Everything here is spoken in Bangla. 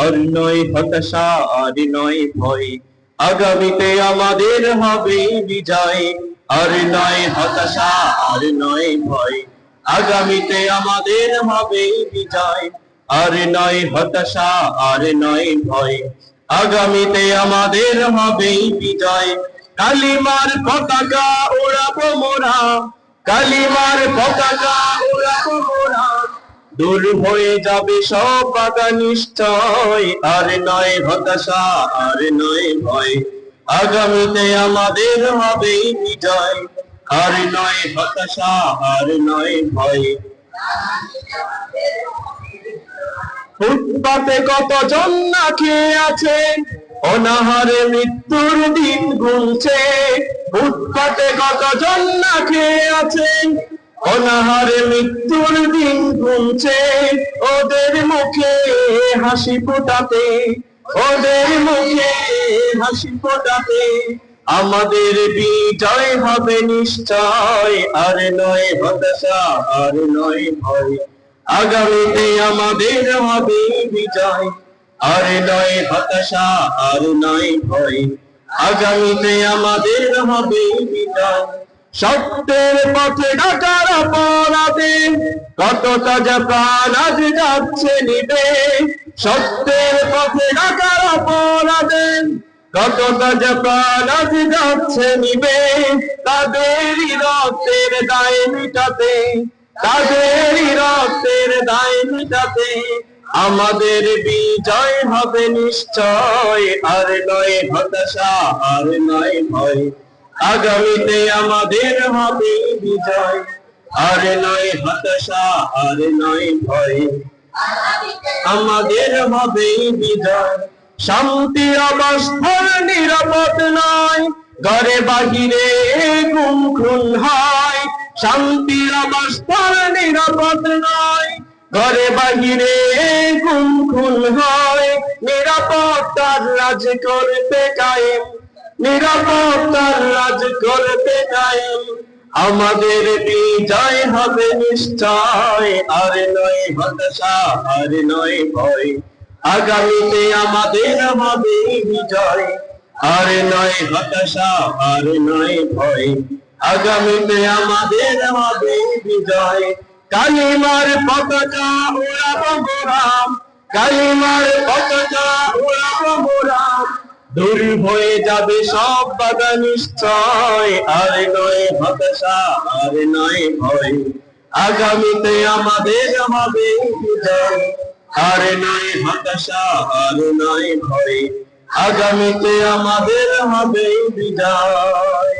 আর নয় হতাশা, আর নয় ভয়। আগামীতে আমাদের হবে বিজয়। আর নয় হতাশা, আর নয় ভয়। আগামীতে আমাদের হবে বিজয়। আর নয় হতাশা, আর নয় ভয়। আগামীতে আমাদের হবে বিজয়। কালিমার পতাকা ওড়াবো মোরা। কালিমার পতাকা ওড়াবো মোরা। দূর হয়ে যাবে সব বাধা নিশ্চয়। আর নয় হতাশা, আর নয় ভয়। আগামীতে আমাদের হবে বিজয়। আর নয় হতাশা, আর নয় ভয়। ফুটপাতে কতজন না খেয়ে আছে? অনাহারে মৃত্যুর দিন গুনছে ফুটপাতে কতজন না খেয়ে আছে? অনাহারে মৃত্যুর দিন গুনছে ওদের মুখে হাসি ফোটাতে। ওদের মুখে হাসি ফোটাতে। আমাদের বিজয় হবে নিশ্চয়। আর নয় হতাশা, আর নয় ভয়। আগামীতে আমাদের হবে বিজয়। আর নয় হতাশা, আর নয় ভয়। আগামীতে আমাদের হবে বিজয়। সত্যের পথে ডাকার অপরাধে কত তাজা প্রাণ আজ যাচ্ছে নিবে। সত্যের পথে ডাকার অপরাধে কত তাজা প্রাণ আজ যাচ্ছে নিবে। তাদেরই রক্তের দায় মিটাতে তাদেরই রক্তের দায় মিটাতে আমাদের বিজয় হবে নিশ্চয়। আর নয় হতাশা, আর নয় ভয়। আগামীতে আমাদের হবে বিজয়। আর নয় হতাশা আর নয় ভয়। আমাদের হবে বিজয়। শান্তি অবস্থার নিরাপদ নয়। ঘরে বাহিরে গুম খুন হয়। শান্তির অবস্থার নিরাপদ নয়। ঘরে বাহিরে গুম খুন হয়। নিরাপত্তার রাজ করতে কায়েম নিরাপত্তার রাজ করতে কায়েম আমাদের বিজয় হবে নিশ্চয়, আর নয় হতাশা, আর নয় ভয়। আগামীতে আমাদের হবে বিজয়, আর নয় হতাশা, আর নয় ভয়। আগামীতে আমাদের হবে বিজয়। কালিমার পতাকা উড়াবো গোরাম, কালিমার পতাকা উড়াবো গোরাম। দূর হয়ে যাবে সব বাধা নিশ্চয়। আর নয় হতাশা, আর নয় ভয়। আগামীতে আমাদের হবে আর নয় হতাশা, আর নয় ভয়। আগামীতে আমাদের হবে বিজয়।